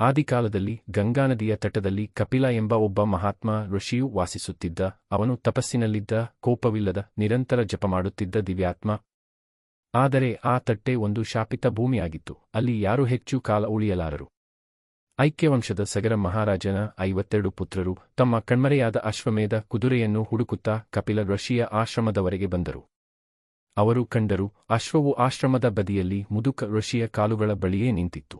ಆದಿಕಾಲದಲ್ಲಿ ಗಂಗಾನದಿಯ ತಟದಲ್ಲಿ ಕಪಿಲ ಎಂಬ ಒಬ್ಬ ಮಹಾತ್ಮ ಋಷಿಯು ವಾಸಿಸುತ್ತಿದ್ದ, ಅವನು ತಪಸ್ಸಿನಲ್ಲಿದ್ದ, ಕೋಪವಿಲ್ಲದ, ನಿರಂತರ ಜಪ ಮಾಡುತ್ತಿದ್ದ ದಿವ್ಯಾತ್ಮ. ಆದರೆ ಆ ತಟ್ಟೆ ಒಂದು ಶಾಪಿತ ಭೂಮಿಯಾಗಿತ್ತು, ಅಲ್ಲಿ ಯಾರು ಹೆಚ್ಚು ಕಾಲ ಉಳಿಯಲಾರರು? ಐಕ್ಯವಂಶದ ಸಗರ ಮಹಾರಾಜನ ಐವತ್ತೆರಡು ಪುತ್ರರು ತಮ್ಮ ಕಣ್ಮರೆಯಾದ ಅಶ್ವಮೇಧ ಕುದುರೆಯನ್ನು ಹುಡುಕುತ್ತಾ ಕಪಿಲ ಋಷಿಯ ಆಶ್ರಮದವರೆಗೆ ಬಂದರು. ಅವರು ಕಂಡರು, ಅಶ್ವವು ಆಶ್ರಮದ ಬದಿಯಲ್ಲಿ ಮುದುಕ ಋಷಿಯ ಕಾಲುಗಳ ಬಳಿಯೇ ನಿಂತಿತ್ತು.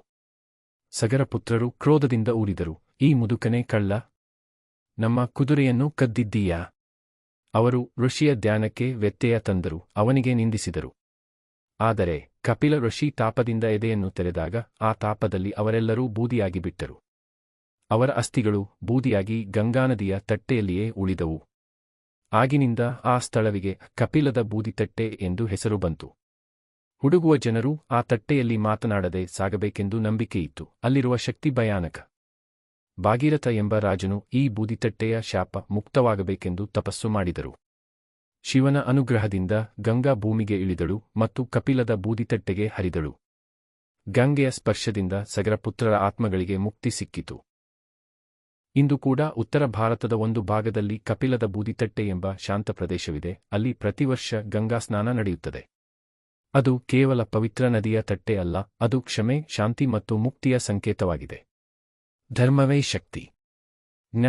ಸಗರ ಪುತ್ರರು ಕ್ರೋಧದಿಂದ ಊರಿದರು. ಈ ಮುದುಕನೇ ಕಳ್ಳ, ನಮ್ಮ ಕುದುರೆಯನ್ನು ಕದ್ದಿದ್ದೀಯಾ? ಅವರು ಋಷಿಯ ಧ್ಯಾನಕ್ಕೆ ವ್ಯತ್ಯಯ ತಂದರು, ಅವನಿಗೆ ನಿಂದಿಸಿದರು. ಆದರೆ ಕಪಿಲ ಋಷಿ ತಾಪದಿಂದ ಎದೆಯನ್ನು ತೆರೆದಾಗ ಆ ತಾಪದಲ್ಲಿ ಅವರೆಲ್ಲರೂ ಬೂದಿಯಾಗಿಬಿಟ್ಟರು ಅವರ ಅಸ್ಥಿಗಳು ಬೂದಿಯಾಗಿ ಗಂಗಾನದಿಯ ತಟ್ಟೆಯಲ್ಲಿಯೇ ಉಳಿದವು. ಆಗಿನಿಂದ ಆ ಸ್ಥಳವಿಗೆ ಕಪಿಲದ ಬೂದಿತಟ್ಟೆ ಎಂದು ಹೆಸರು ಬಂತು. ಹುಡುಗುವ ಜನರು ಆ ತಟ್ಟೆಯಲ್ಲಿ ಮಾತನಾಡದೆ ಸಾಗಬೇಕೆಂದು ನಂಬಿಕೆಯಿತ್ತು. ಅಲ್ಲಿರುವ ಶಕ್ತಿ ಭಯಾನಕ. ಭಾಗೀರಥ ಎಂಬ ರಾಜನು ಈ ಬೂದಿತಟ್ಟೆಯ ಶಾಪ ಮುಕ್ತವಾಗಬೇಕೆಂದು ತಪಸ್ಸು ಮಾಡಿದರು. ಶಿವನ ಅನುಗ್ರಹದಿಂದ ಗಂಗಾ ಭೂಮಿಗೆ ಇಳಿದಳು ಮತ್ತು ಕಪಿಲದ ಬೂದಿತಟ್ಟೆಗೆ ಹರಿದಳು. ಗಂಗೆಯ ಸ್ಪರ್ಶದಿಂದ ಸಗರಪುತ್ರರ ಆತ್ಮಗಳಿಗೆ ಮುಕ್ತಿ ಸಿಕ್ಕಿತು. ಇಂದು ಕೂಡ ಉತ್ತರ ಭಾರತದ ಒಂದು ಭಾಗದಲ್ಲಿ ಕಪಿಲದ ಬೂದಿತಟ್ಟೆ ಎಂಬ ಶಾಂತ ಪ್ರದೇಶವಿದೆ. ಅಲ್ಲಿ ಪ್ರತಿವರ್ಷ ಗಂಗಾ ಸ್ನಾನ ನಡೆಯುತ್ತದೆ. ಅದು ಕೇವಲ ಪವಿತ್ರ ನದಿಯ ತಟ್ಟೆ ಅಲ್ಲ ಅದು ಕ್ಷಮೆ ಶಾಂತಿ ಮತ್ತು ಮುಕ್ತಿಯ ಸಂಕೇತವಾಗಿದೆ. ಧರ್ಮವೇ ಶಕ್ತಿ.